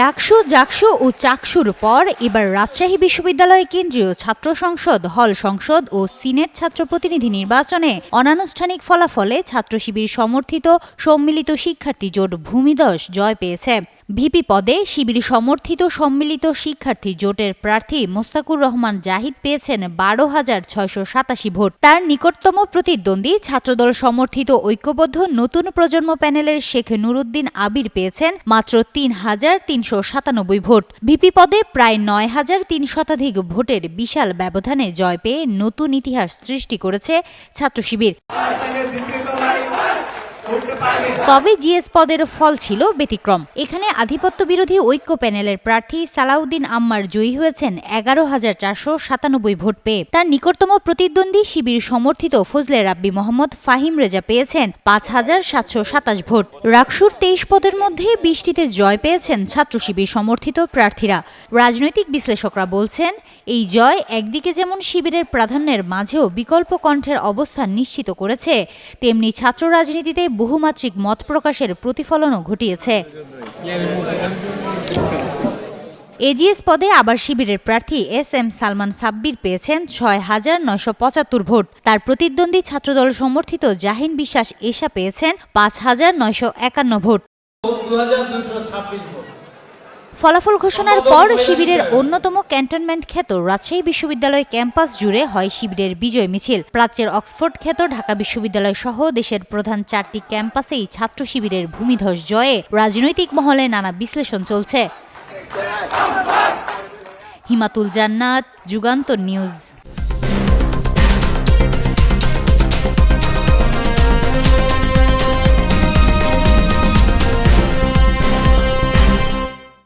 ডাকসু, জাকসু ও চাকসুর পর এবার রাজশাহী বিশ্ববিদ্যালয় কেন্দ্রীয় ছাত্র সংসদ, হল সংসদ ও সিনেট ছাত্র প্রতিনিধি নির্বাচনে অনানুষ্ঠানিক ফলাফলে ছাত্র শিবির সমর্থিত সম্মিলিত শিক্ষার্থী জোট ভূমিদস জয় পেয়েছে। ভিপি পদে শিবির সমর্থিত সম্মিলিত শিক্ষার্থী জোটের প্রার্থী মোস্তাকুর রহমান জাহিদ পেয়েছেন বারো হাজার ছয়শো সাতাশি ভোট। তার নিকটতম প্রতিদ্বন্দ্বী ছাত্রদল সমর্থিত ঐক্যবদ্ধ নতুন প্রজন্ম প্যানেলের শেখ নুরুদ্দিন আবির পেয়েছেন মাত্র তিন হাজার তিনশো সাতানব্বই ভোট। ভিপি পদে প্রায় নয় হাজার তিন শতাধিক ভোটের বিশাল ব্যবধানে জয় পেয়ে নতুন ইতিহাস সৃষ্টি করেছে ছাত্র শিবির তবে জিএস পদের ফল ছিল ব্যতিক্রম। এখানে আধিপত্য বিরোধী ঐক্য প্যানেলের প্রার্থী সালাউদ্দিন আম্মার জয়ী হয়েছেন এগারো হাজার চারশো সাতানব্বই ভোট পেয়ে। তার নিকটতম প্রতিদ্বন্দ্বী শিবির সমর্থিত ফজলে রাব্বি মোহাম্মদ ফাহিম রেজা পেয়েছেন পাঁচ হাজার সাতশো সাতাশ ভোট। রাকসুর তেইশ পদের মধ্যে বিশটিতে জয় পেয়েছেন ছাত্র শিবির সমর্থিত প্রার্থীরা। রাজনৈতিক বিশ্লেষকরা বলছেন, এই জয় একদিকে যেমন শিবিরের প্রাধান্যের মাঝেও বিকল্প কণ্ঠের অবস্থান নিশ্চিত করেছে, তেমনি ছাত্র রাজনীতিতে বহুমাত্রিক মত প্রকাশের প্রতিফলনও ঘটিয়েছে। এজিএস পদে আবার শিবিরের প্রার্থী এস এম সালমান সাব্বির পেয়েছেন ছয় হাজার নয়শো পঁচাত্তর ভোট। তার প্রতিদ্বন্দ্বী ছাত্রদল সমর্থিত জাহিন বিশ্বাস এশা পেয়েছেন পাঁচ হাজার নয়শো একান্ন ভোট। ফলাফল ঘোষণার পর শিবিরের অন্যতম ক্যান্টনমেন্ট খ্যাত রাজশাহী বিশ্ববিদ্যালয় ক্যাম্পাস জুড়ে হয় শিবিরের বিজয় মিছিল। প্রাচ্যের অক্সফোর্ড খ্যাত ঢাকা বিশ্ববিদ্যালয় সহ দেশের প্রধান চারটি ক্যাম্পাসেই ছাত্র শিবিরের ভূমিধস জয়ে রাজনৈতিক মহলে নানা বিশ্লেষণ চলছে। হিমাতুল জান্নাত যুগান্তর নিউজ।